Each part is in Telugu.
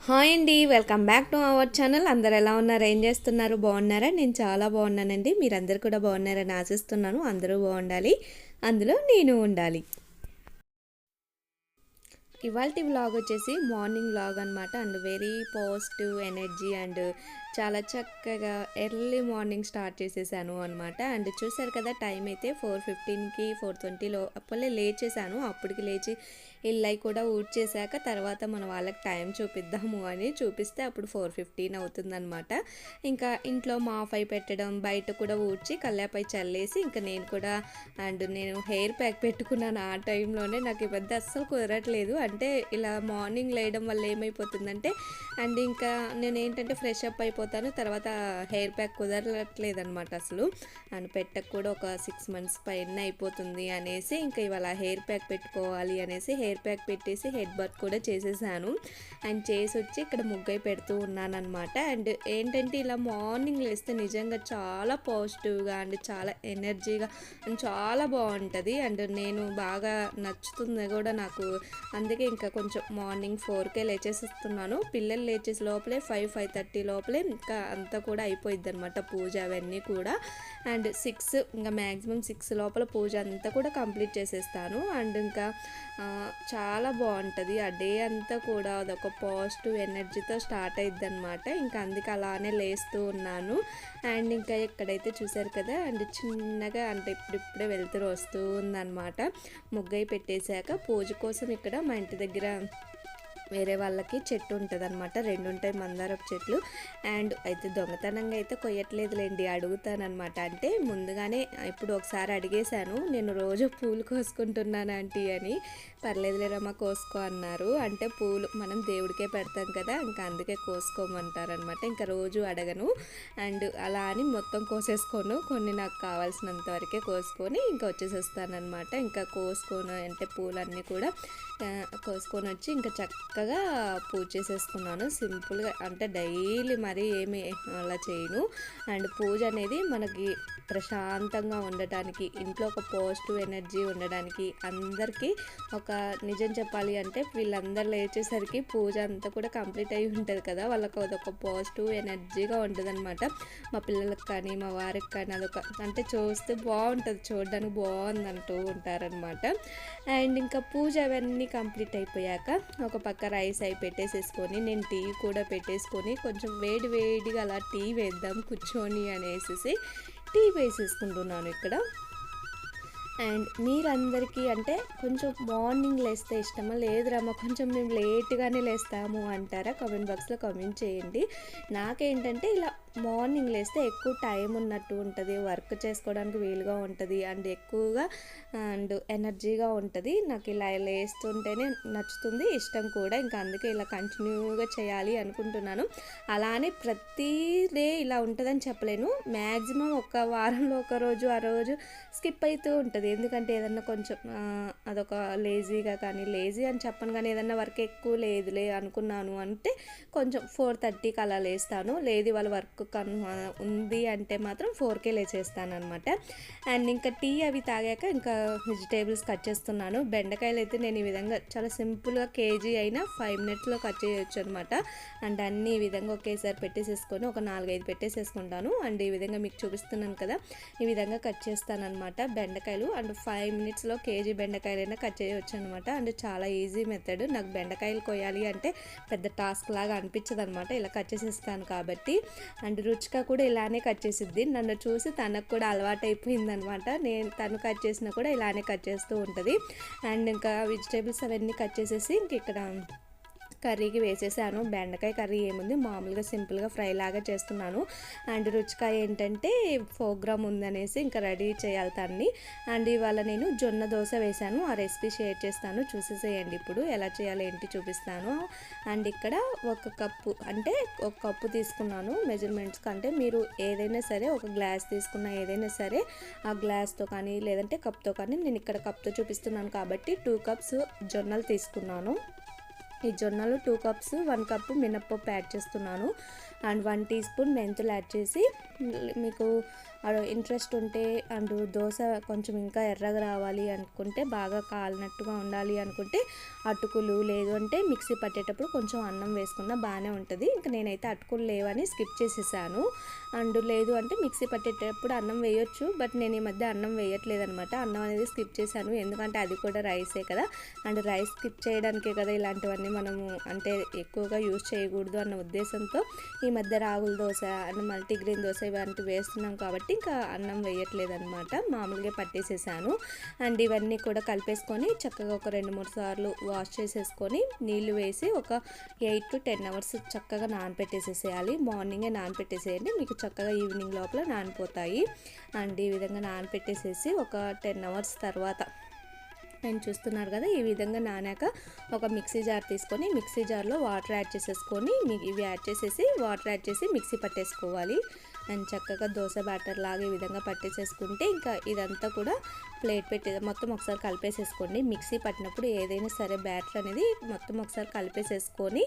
హాయ్ అండి welcome back to our channel. అందరు ఎలా ఉన్నారు? ఏం చేస్తున్నారు? బాగున్నారా? నేను చాలా బాగున్నానండి. మీరందరు కూడా బాగున్నారని ఆశిస్తున్నాను. అందరూ బాగుండాలి. అందులో నేను ఉండాలి. ఇవాళ వ్లాగ్ వచ్చేసి మార్నింగ్ వ్లాగ్ అనమాట and very positive energy and చాలా చక్కగా ఎర్లీ మార్నింగ్ స్టార్ట్ చేసేసాను అనమాట అండ్ చూసారు కదా టైం అయితే ఫోర్ ఫిఫ్టీన్కి ఫోర్ ట్వంటీలో అప్పుడే లేచేసాను. అప్పటికి లేచి ఇల్లై కూడా ఊడ్చేసాక తర్వాత మన వాళ్ళకి టైం చూపిద్దాము అని చూపిస్తే అప్పుడు ఫోర్ ఫిఫ్టీన్ అవుతుందనమాట ఇంకా ఇంట్లో మాఫై పెట్టడం బయట కూడా ఊడ్చి కల్లాపై చల్లేసి ఇంకా నేను కూడా అండ్ నేను హెయిర్ ప్యాక్ పెట్టుకున్నాను ఆ టైంలోనే. నాకు ఇబ్బంది అస్సలు కుదరట్లేదు. అంటే ఇలా మార్నింగ్ లేయడం వల్ల ఏమైపోతుందంటే అండ్ ఇంకా నేను ఏంటంటే ఫ్రెష్ అప్ అయిపోతాను తర్వాత హెయిర్ ప్యాక్ కుదరట్లేదు అనమాట అసలు. అని పెట్టక కూడా ఒక సిక్స్ మంత్స్ పైన అయిపోతుంది అనేసి ఇంకా ఇవాళ హెయిర్ ప్యాక్ పెట్టుకోవాలి అనేసి హెయిర్ ప్యాక్ పెట్టేసి హెడ్ బర్త్ కూడా చేసేసాను. అండ్ చేసి వచ్చి ఇక్కడ ముగ్గై పెడుతూ ఉన్నాను అనమాట అండ్ ఏంటంటే ఇలా మార్నింగ్ లేస్తే నిజంగా చాలా పాజిటివ్గా అండ్ చాలా ఎనర్జీగా అండ్ చాలా బాగుంటుంది. అండ్ నేను బాగా నచ్చుతుంది కూడా నాకు. అందుకే ఇంకా కొంచెం మార్నింగ్ ఫోర్కే లేచేసిస్తున్నాను. పిల్లలు లేచేసి లోపలే ఫైవ్ ఫైవ్ థర్టీ లోపలే ఇంకా అంతా కూడా అయిపోయింది అనమాట పూజ అవన్నీ కూడా. అండ్ సిక్స్ ఇంకా మ్యాక్సిమం సిక్స్ లోపల పూజ అంతా కూడా కంప్లీట్ చేసేస్తాను. అండ్ ఇంకా చాలా బాగుంటుంది. ఆ డే అంతా కూడా అదొక పాజిటివ్ ఎనర్జీతో స్టార్ట్ అయింది అనమాట ఇంకా అందుకే అలానే లేస్తూ ఉన్నాను. అండ్ ఇంకా ఇక్కడైతే చూశారు కదా అండ్ చిన్నగా అంటే ఇప్పుడిప్పుడే వెళ్తురు వస్తూ ఉందన్నమాట. ముగ్గై పెట్టేశాక పూజ కోసం ఇక్కడ మా ఇంటి దగ్గర వేరే వాళ్ళకి చెట్టు ఉంటుంది అనమాట రెండు ఉంటాయి మందారపు చెట్లు. అండ్ అయితే దొంగతనంగా అయితే కొయ్యట్లేదులేండి. అడుగుతానమాట అంటే ముందుగానే ఇప్పుడు ఒకసారి అడిగేశాను. నేను రోజు పూలు కోసుకుంటున్నాను ఆంటీ అని. పర్లేదులేరమ్మా కోసుకో అన్నారు. అంటే పూలు మనం దేవుడికే పెడతాం కదా ఇంకా అందుకే కోసుకోమంటారనమాట ఇంకా రోజు అడగను. అండ్ అలా అని మొత్తం కోసేసుకోను. కొన్ని నాకు కావాల్సినంత వరకే కోసుకొని ఇంకా వచ్చేసేస్తానమాట ఇంకా కోసుకొని అంటే పూలన్నీ కూడా కోసుకొని వచ్చి ఇంకా చక్క చక్కగా పూజ చేసేసుకున్నాను. సింపుల్గా అంటే డైలీ మరీ ఏమి అలా చేయను. అండ్ పూజ అనేది మనకి ప్రశాంతంగా ఉండటానికి ఇంట్లో ఒక పాజిటివ్ ఎనర్జీ ఉండడానికి అందరికీ ఒక నిజం చెప్పాలి అంటే వీళ్ళందరూ లేచేసరికి పూజ అంతా కూడా కంప్లీట్ అయి ఉంటుంది కదా. వాళ్ళకి అదొక పాజిటివ్ ఎనర్జీగా ఉంటుంది అనమాట మా పిల్లలకు కానీ మా వారికి కానీ అదొక అంటే చూస్తే బాగుంటుంది. చూడడానికి బాగుంది అంటూ ఉంటారనమాట అండ్ ఇంకా పూజ అవన్నీ కంప్లీట్ అయిపోయాక ఒక పక్క రైస్ అయి పెట్టేసేసుకొని నేను టీ కూడా పెట్టేసుకొని కొంచెం వేడి వేడిగా అలా టీ వేద్దాం కూర్చొని అనేసి టీ వేసేసుకుంటున్నాను ఇక్కడ. అండ్ మీరందరికీ అంటే కొంచెం మార్నింగ్ లేస్తే ఇష్టమా? లేదురామా కొంచెం మేము లేట్గానే లేస్తాము అంటారా? కామెంట్ బాక్స్లో కామెంట్ చేయండి. నాకేంటంటే ఇలా మార్నింగ్ లేస్తే ఎక్కువ టైం ఉన్నట్టు ఉంటుంది. వర్క్ చేసుకోవడానికి వీలుగా ఉంటుంది. అండ్ ఎక్కువగా అండ్ ఎనర్జీగా ఉంటుంది. నాకు ఇలా లేస్తుంటేనే నచ్చుతుంది. ఇష్టం కూడా. ఇంకా అందుకే ఇలా కంటిన్యూగా చేయాలి అనుకుంటున్నాను. అలానే ప్రతి డే ఇలా ఉంటుందని చెప్పలేను. మ్యాక్సిమం ఒక వారంలో ఒక రోజు ఆ రోజు స్కిప్ అవుతూ ఉంటుంది. ఎందుకంటే ఏదన్నా కొంచెం అదొక లేజీగా కానీ లేజీ అని చెప్పను కానీ ఏదన్నా వర్క్ ఎక్కువ లేదులే అనుకున్నాను అంటే కొంచెం ఫోర్ థర్టీకి అలా లేస్తాను. లేదు వాళ్ళ వర్క్ కన్ ఉంది అంటే మాత్రం ఫోర్కే లేచేస్తాను అనమాట అండ్ ఇంకా టీ అవి తాగాక ఇంకా వెజిటేబుల్స్ కట్ చేస్తున్నాను. బెండకాయలు అయితే నేను ఈ విధంగా చాలా సింపుల్గా కేజీ అయినా ఫైవ్ మినిట్స్లో కట్ చేయొచ్చు అనమాట అండ్ అన్నీ ఈ విధంగా ఒకేసారి పెట్టేసేసుకొని ఒక నాలుగైదు పెట్టేసేసుకుంటాను. అండ్ ఈ విధంగా మీకు చూపిస్తున్నాను కదా ఈ విధంగా కట్ చేస్తానమాట బెండకాయలు. అండ్ ఫైవ్ మినిట్స్లో కేజీ బెండకాయలైనా కట్ చేయవచ్చు అనమాట అండ్ చాలా ఈజీ మెథడ్. నాకు బెండకాయలు కొయ్యాలి అంటే పెద్ద టాస్క్ లాగా అనిపించదు అనమాట ఇలా కట్ చేసేస్తాను కాబట్టి. అండ్ రుచిక కూడా ఇలానే కట్ చేసిద్ది. నన్ను చూసి తనకు కూడా అలవాటు అనమాట నేను తను కట్ చేసినా కూడా ఇలానే కట్ చేస్తూ ఉంటుంది. అండ్ ఇంకా వెజిటేబుల్స్ అవన్నీ కట్ చేసేసి ఇంక ఇక్కడ కర్రీకి వేసేసాను. బెండకాయ కర్రీ ఏముంది? మామూలుగా సింపుల్గా ఫ్రై లాగా చేస్తున్నాను. అండ్ రుచికాయ ఏంటంటే ప్రోగ్రామ్ ఉందనేసి ఇంకా రెడీ చేయాలి తన్ని. అండ్ ఇవాళ నేను జొన్న దోశ వేశాను ఆ రెసిపీ షేర్ చేస్తాను. చూసేసేయండి ఇప్పుడు ఎలా చేయాలో ఏంటి చూపిస్తాను. అండ్ ఇక్కడ ఒక కప్పు అంటే ఒక కప్పు తీసుకున్నాను మెజర్మెంట్స్ కంటే. మీరు ఏదైనా సరే ఒక గ్లాస్ తీసుకున్న ఏదైనా సరే ఆ గ్లాస్తో కానీ లేదంటే కప్తో కానీ నేను ఇక్కడ కప్తో చూపిస్తున్నాను కాబట్టి టూ కప్స్ జొన్నలు తీసుకున్నాను. ఈ జొన్నలు టూ కప్స్ వన్ కప్ మినప్పప్పు యాడ్ చేస్తున్నాను. అండ్ వన్ టీ స్పూన్ మెంతులు యాడ్ చేసి మీకు ఇంట్రెస్ట్ ఉంటే అండ్ దోశ కొంచెం ఇంకా ఎర్రగా రావాలి అనుకుంటే బాగా కాలినట్టుగా ఉండాలి అనుకుంటే అటుకులు లేదు అంటే మిక్సీ పట్టేటప్పుడు కొంచెం అన్నం వేసుకున్నా బాగానే ఉంటుంది. ఇంకా నేనైతే అటుకులు లేవని స్కిప్ చేసేసాను. అండ్ లేదు అంటే మిక్సీ పట్టేటప్పుడు అన్నం వేయొచ్చు బట్ నేను ఈ మధ్య అన్నం వేయట్లేదు అనమాట అన్నం అనేది స్కిప్ చేశాను. ఎందుకంటే అది కూడా రైసే కదా. అండ్ రైస్ స్కిప్ చేయడానికే కదా ఇలాంటివన్నీ మనము అంటే ఎక్కువగా యూజ్ చేయకూడదు అన్న ఉద్దేశంతో ఈ మధ్య రాగుల దోశ అండ్ మల్టీగ్రెయిన్ దోశ ఇలాంటివి వేస్తున్నాం కాబట్టి ఇంకా అన్నం వేయట్లేదు అనమాట మామూలుగా పట్టేసేసాను. అండ్ ఇవన్నీ కూడా కలిపేసుకొని చక్కగా ఒక రెండు మూడు సార్లు వాష్ చేసేసుకొని నీళ్ళు వేసి ఒక ఎయిట్ టు టెన్ అవర్స్ చక్కగా నానపెట్టేసేసేయాలి. మార్నింగే నానపెట్టేసేయండి. మీకు చక్కగా ఈవినింగ్ లోపల నానిపోతాయి. అండ్ ఈ విధంగా నానపెట్టేసేసి ఒక టెన్ అవర్స్ తర్వాత అండ్ చూస్తున్నారు కదా ఈ విధంగా నానాక ఒక మిక్సీ జార్ తీసుకొని మిక్సీ జార్లో వాటర్ యాడ్ చేసేసుకొని ఇవి యాడ్ చేసేసి వాటర్ యాడ్ చేసి మిక్సీ పట్టేసుకోవాలి. అండ్ చక్కగా దోశ బ్యాటర్ లాగా ఈ విధంగా పట్టేసేసుకుంటే ఇంకా ఇదంతా కూడా ప్లేట్ పెట్టి మొత్తం ఒకసారి కలిపేసేసుకోండి. మిక్సీ పట్టినప్పుడు ఏదైనా సరే బ్యాటర్ అనేది మొత్తం ఒకసారి కలిపేసేసుకొని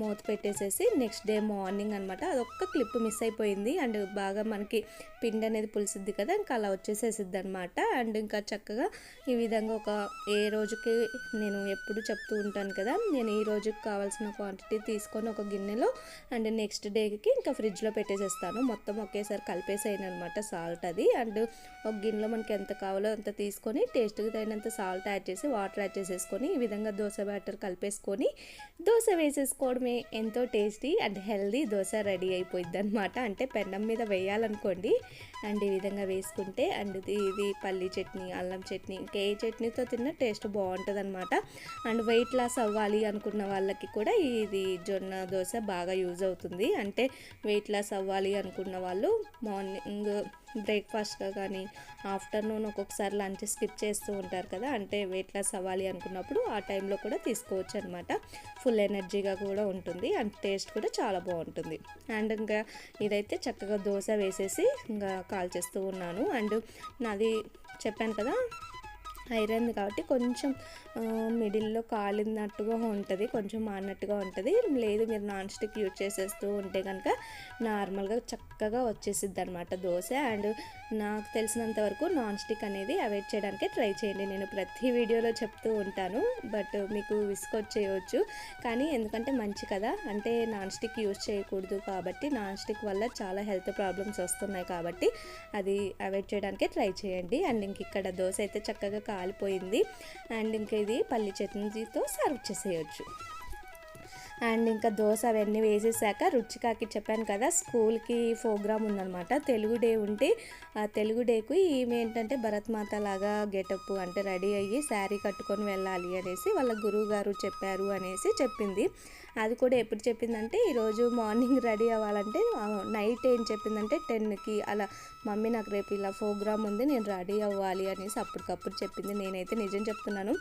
మూత పెట్టేసేసి నెక్స్ట్ డే మార్నింగ్ అనమాట అదొక్క క్లిప్ మిస్ అయిపోయింది. అండ్ బాగా మనకి పిండి అనేది పులిసిద్ది కదా ఇంకా అలా వచ్చేసేసిద్ది అనమాట అండ్ ఇంకా చక్కగా ఈ విధంగా ఒక ఏ రోజుకి నేను ఎప్పుడు చెప్తూ ఉంటాను కదా నేను ఈ రోజుకి కావాల్సిన క్వాంటిటీ తీసుకొని ఒక గిన్నెలో అండ్ నెక్స్ట్ డేకి ఇంకా ఫ్రిడ్జ్లో పెట్టేసేస్తాను. మొత్తం ఒకేసారి కలిపేసేయను అనమాట సాల్ట్ అది. అండ్ ఒక గిన్నెలో మనకి ఎంత కావాలో అంత తీసుకొని టేస్ట్కి తగినంత సాల్ట్ యాడ్ చేసి వాటర్ యాడ్ చేసేసుకొని ఈ విధంగా దోశ బ్యాటర్ కలిపేసుకొని దోశ వేసేసుకోవడమే ఎంతో tasty and healthy dosa ready అయిపోయింది అనమాట అంటే పెన్నం మీద వేయాలనుకోండి అండ్ ఈ విధంగా వేసుకుంటే అండ్ ఇది ఇది చట్నీ అల్లం చట్నీ ఇంకా ఏ చట్నీతో తిన్న టేస్ట్ బాగుంటుంది అనమాట అండ్ వెయిట్ లాస్ అవ్వాలి అనుకున్న వాళ్ళకి కూడా ఇది జొన్న దోశ బాగా యూజ్ అవుతుంది. అంటే వెయిట్ లాస్ అవ్వాలి అనుకున్న వాళ్ళు మార్నింగ్ బ్రేక్ఫాస్ట్గా కానీ ఆఫ్టర్నూన్ ఒక్కొక్కసారి లంచ్ స్కిప్ చేస్తూ ఉంటారు కదా అంటే వెయిట్ లాస్ అవ్వాలి అనుకున్నప్పుడు ఆ టైంలో కూడా తీసుకోవచ్చు అనమాట ఫుల్ ఎనర్జీగా కూడా ఉంటుంది అండ్ టేస్ట్ కూడా చాలా బాగుంటుంది. అండ్ ఇంకా ఇదైతే చక్కగా దోశ వేసేసి ఇంకా కాల్ చేస్తూ ఉన్నాను. అండ్ నాది చెప్పాను కదా ఐరన్ కాబట్టి కొంచెం మిడిల్లో కాలినట్టుగా ఉంటుంది కొంచెం మానట్టుగా ఉంటుంది. లేదు మీరు నాన్ స్టిక్ యూజ్ చేసేస్తూ ఉంటే కనుక నార్మల్గా చక్కగా వచ్చేసిద్ది అనమాట దోశ. అండ్ నాకు తెలిసినంత వరకు నాన్ స్టిక్ అనేది అవాయిడ్ చేయడానికి ట్రై చేయండి. నేను ప్రతి వీడియోలో చెప్తూ ఉంటాను బట్ మీకు విసుకొచ్చేయవచ్చు కానీ ఎందుకంటే మంచి కదా అంటే నాన్ స్టిక్ యూజ్ చేయకూడదు కాబట్టి నాన్ స్టిక్ వల్ల చాలా హెల్త్ ప్రాబ్లమ్స్ వస్తున్నాయి కాబట్టి అది అవాయిడ్ చేయడానికి ట్రై చేయండి. అండ్ ఇంక ఇక్కడ దోశ అయితే చక్కగా కాలిపోయింది. అండ్ ఇంకా ఇది పల్లి చట్నీతో సర్వ్ చేసేయచ్చు. అండ్ ఇంకా దోశ అవన్నీ వేసేసాక రుచికాకి చెప్పాను కదా స్కూల్కి ప్రోగ్రామ్ ఉందన్నమాట. తెలుగు డే ఉంటే ఆ తెలుగు డేకు ఈమె ఏంటంటే భరత్మాత లాగా గెటప్ అంటే రెడీ అయ్యి శారీ కట్టుకొని వెళ్ళాలి అనేసి వాళ్ళ గురువు గారు చెప్పారు అనేసి చెప్పింది. అది కూడా ఎప్పుడు చెప్పిందంటే ఈరోజు మార్నింగ్ రెడీ అవ్వాలంటే నైట్ ఏం చెప్పిందంటే టెన్కి అలా మమ్మీ నాకు రేపు ఇలా ప్రోగ్రామ్ ఉంది నేను రెడీ అవ్వాలి అనేసి అప్పటికప్పుడు చెప్పింది. నేనైతే నిజం చెప్తున్నాను.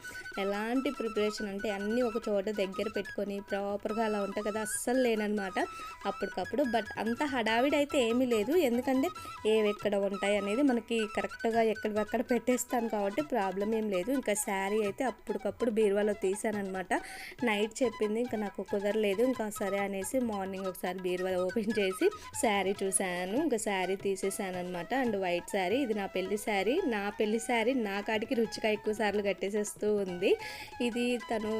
ఎలాంటి ప్రిపరేషన్ అంటే అన్నీ ఒక చోట దగ్గర పెట్టుకొని ప్రాపర్గా అలా ఉంటాయి కదా అస్సలు లేనమాట అప్పటికప్పుడు. బట్ అంత హడావిడి అయితే ఏమీ లేదు. ఎందుకంటే ఏవి ఎక్కడ ఉంటాయి అనేది మనకి కరెక్ట్గా ఎక్కడివక్కడ పెట్టేస్తాను కాబట్టి ప్రాబ్లం ఏం లేదు. ఇంకా శారీ అయితే అప్పటికప్పుడు బీరువాలో తీసానమాట నైట్ చెప్పింది ఇంకా నాకు కుదరలేదు ఇంకా సరే అనేసి మార్నింగ్ ఒకసారి బీరువా ఓపెన్ చేసి శారీ చూశాను. ఇంకా శారీ తీసేసాను అనమాట అండ్ వైట్ శారీ ఇది నా పెళ్ళి శారీ. నా పెళ్ళి శారీ నా కాడికి రుచిగా ఎక్కువ సార్లు కట్టేసేస్తూ ఉంది. ఇది తను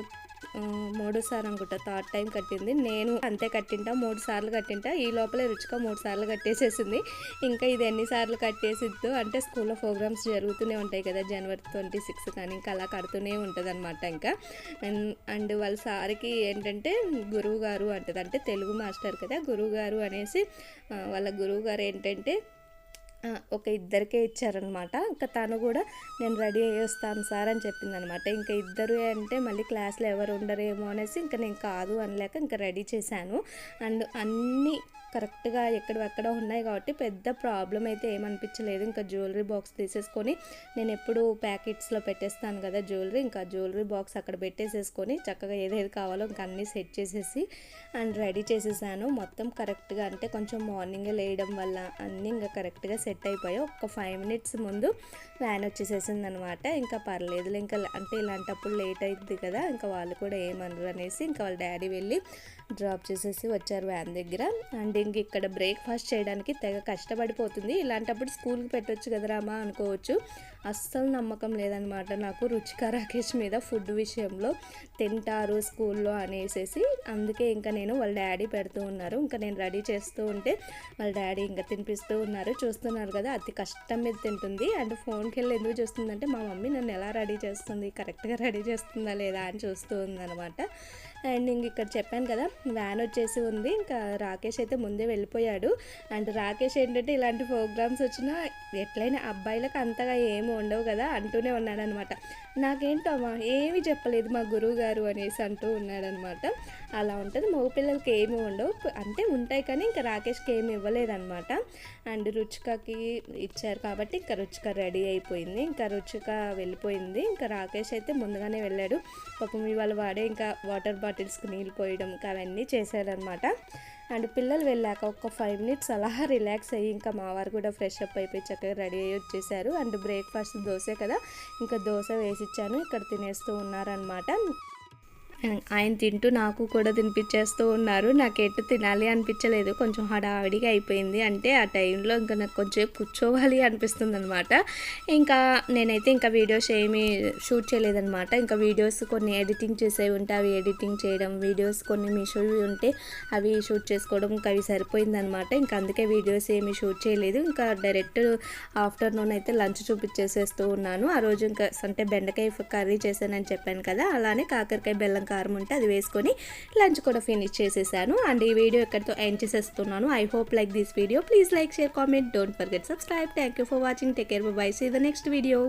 ఆ, మూడోసారి అనుకుంటా థర్డ్ టైం కట్టింది. నేను అంతే కట్టింటా మూడు సార్లు కట్టింటా. ఈ లోపలే రుచిగా మూడు సార్లు కట్టేసేసింది. ఇంకా ఇది ఎన్నిసార్లు కట్టేసిద్దు అంటే స్కూల్లో ప్రోగ్రామ్స్ జరుగుతూనే ఉంటాయి కదా జనవరి ట్వంటీ సిక్స్ కానీ ఇంకా అలా కడుతూనే ఉంటుంది అనమాట ఇంకా. అండ్- అండ్ వాళ్ళ సార్కి ఏంటంటే గురువు గారు అంటది అంటే తెలుగు మాస్టర్ కదా గురువు గారు అనేసి వాళ్ళ గురువు గారు ఏంటంటే ఒక ఇద్దరికే ఇచ్చారనమాట ఇంకా తను కూడా నేను రెడీ అయ్యి వస్తాను సార్ అని చెప్పింది అనమాట ఇంకా ఇద్దరు అంటే మళ్ళీ క్లాస్లో ఎవరు ఉండరేమో అనేసి ఇంకా నేను కాదు అనలేక ఇంకా రెడీ చేశాను. అండ్ అన్నీ కరెక్ట్గా ఎక్కడెక్కడ ఉన్నాయి కాబట్టి పెద్ద ప్రాబ్లం అయితే ఏమనిపించలేదు. ఇంకా జ్యువెలరీ బాక్స్ తీసేసుకొని నేను ఎప్పుడు ప్యాకెట్స్లో పెట్టేస్తాను కదా జ్యువెలరీ. ఇంకా జ్యువెలరీ బాక్స్ అక్కడ పెట్టేసేసుకొని చక్కగా ఏదేది కావాలో ఇంకా అన్నీ సెట్ చేసేసి అండ్ రెడీ చేసేసాను. మొత్తం కరెక్ట్గా అంటే కొంచెం మార్నింగే లేయడం వల్ల అన్నీ ఇంకా కరెక్ట్గా సెట్ అయిపోయాయి. ఒక ఫైవ్ మినిట్స్ ముందు వ్యాన్ వచ్చేసేసింది అనమాట ఇంకా పర్లేదులే ఇంకా అంటే ఇలాంటప్పుడు లేట్ అవుతుంది కదా ఇంకా వాళ్ళు కూడా ఏమనరు అనేసి ఇంకా వాళ్ళ డాడీ వెళ్ళి డ్రాప్ చేసేసి వచ్చారు వ్యాన్ దగ్గర. అండ్ ఇంక ఇక్కడ బ్రేక్ఫాస్ట్ చేయడానికి తెగ కష్టపడిపోతుంది. ఇలాంటప్పుడు స్కూల్కి పెట్టొచ్చు కదరామా అనుకోవచ్చు. అస్సలు నమ్మకం లేదనమాట నాకు రుచిక రాకేష్ మీద ఫుడ్ విషయంలో తింటారు స్కూల్లో అనేసేసి. అందుకే ఇంకా నేను వాళ్ళ డాడీ పెడుతూ ఉన్నారు. ఇంకా నేను రెడీ చేస్తూ ఉంటే వాళ్ళ డాడీ ఇంకా తినిపిస్తూ ఉన్నారు. చూస్తున్నారు కదా అతి కష్టం మీద తింటుంది. అండ్ ఫోన్కి వెళ్ళి ఎందుకు చూస్తుందంటే మా మమ్మీ నన్ను ఎలా రెడీ చేస్తుంది? కరెక్ట్గా రెడీ చేస్తుందా లేదా? అని చూస్తూ ఉందన్నమాట. అండ్ ఇంక ఇక్కడ చెప్పాను కదా వ్యాన్ వచ్చేసి ఉంది. ఇంకా రాకేష్ అయితే ముందే వెళ్ళిపోయాడు. అండ్ రాకేష్ ఏంటంటే ఇలాంటి ప్రోగ్రామ్స్ వచ్చినా ఎట్లయినా అబ్బాయిలకు అంతగా ఏమి ఉండవు కదా అంటూనే ఉన్నాడనమాట. నాకేంటమ్మా ఏమీ చెప్పలేదు మా గురువు గారు అనేసి అంటూ ఉన్నాడనమాట. అలా ఉంటుంది మగ పిల్లలకి ఏమి ఉండవు. అంటే ఉంటాయి కానీ ఇంకా రాకేష్కి ఏమి ఇవ్వలేదనమాట. అండ్ రుచికకి ఇచ్చారు కాబట్టి ఇంకా రుచిక రెడీ అయిపోయింది. ఇంకా రుచిక వెళ్ళిపోయింది. ఇంకా రాకేష్ అయితే ముందుగానే వెళ్ళాడు. పాపం ఇవాళ వాడే ఇంకా వాటర్ బాటిల్స్కి నీళ్ళు పోయడం ఇంకా అవన్నీ చేశాడనమాట. అండ్ పిల్లలు వెళ్ళాక ఒక ఫైవ్ మినిట్స్ అలా రిలాక్స్ అయ్యి ఇంకా మా వారు కూడా ఫ్రెష్ అప్ అయిపోయి చక్కగా రెడీ అయ్యి వచ్చేసారు. అండ్ బ్రేక్ఫాస్ట్ దోశ కదా ఇంకా దోశ వేసిచ్చాను ఇక్కడ తినేస్తూ ఉన్నారనమాట ఆయన తింటూ నాకు కూడా తినిపించేస్తూ ఉన్నారు. నాకు ఎటు తినాలి అనిపించలేదు. కొంచెం హడావిడిగా అయిపోయింది. అంటే ఆ టైంలో ఇంకా నాకు కొంచెం కూర్చోవాలి అనిపిస్తుంది అనమాట ఇంకా నేనైతే ఇంకా వీడియోస్ ఏమీ షూట్ చేయలేదన్నమాట. ఇంకా వీడియోస్ కొన్ని ఎడిటింగ్ చేసేవి ఉంటే అవి ఎడిటింగ్ చేయడం వీడియోస్ కొన్ని మీషోవి ఉంటే అవి షూట్ చేసుకోవడం ఇంకా అవి సరిపోయిందనమాట ఇంకా అందుకే వీడియోస్ ఏమీ షూట్ చేయలేదు. ఇంకా డైరెక్ట్ ఆఫ్టర్నూన్ అయితే లంచ్ చూపించేసేస్తూ ఉన్నాను. ఆ రోజు ఇంకా అంటే బెండకాయ కర్రీ చేశానని చెప్పాను కదా అలానే కాకరకాయ బెల్లం కారం ఉంటే అది వేసుకొని లంచ్ కూడా ఫినిష్ చేసేసాను. అండ్ ఈ వీడియో ఎక్కడితో ఎండ్ చేసేస్తున్నాను. I hope like this video please like share comment don't forget subscribe thank you for watching take care bye see the next video